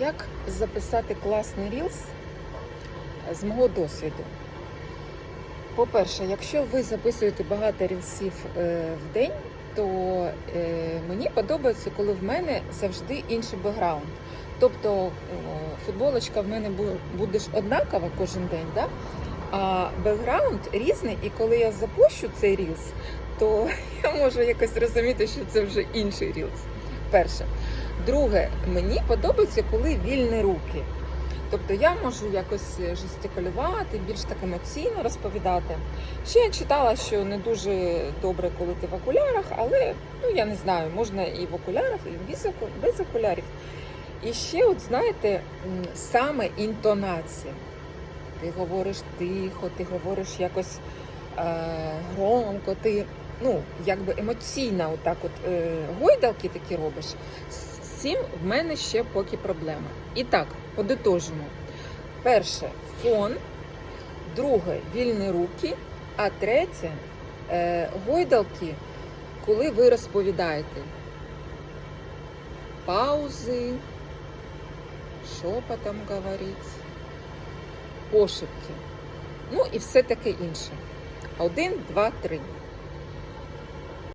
Як записати класний рілс з мого досвіду? По-перше, якщо ви записуєте багато рілсів е, в день, то е, мені подобається, коли в мене завжди інший бекграунд. Тобто футболочка в мене буде ж однакова кожен день, да? а бекграунд різний, і коли я запущу цей рілс, то я можу якось розуміти, що це вже інший рілс. Перше. Друге, мені подобається, коли вільні руки. Тобто я можу якось жестикулювати, більш так емоційно розповідати. Ще я читала, що не дуже добре, коли ти в окулярах, але ну я не знаю, можна і в окулярах, і без, окулярів. І ще, от знаєте, саме інтонація. Ти говориш тихо, ти говориш якось е, громко, ти ну, якби емоційно отак от е, гойдалки такі робиш. Цим в мене ще поки проблема. І так, подитожимо. Перше фон, друге вільні руки, а третє е, гойдалки, коли ви розповідаєте. Паузи, шепотом говорить, пошепки. Ну і все таке інше. Один, два, три.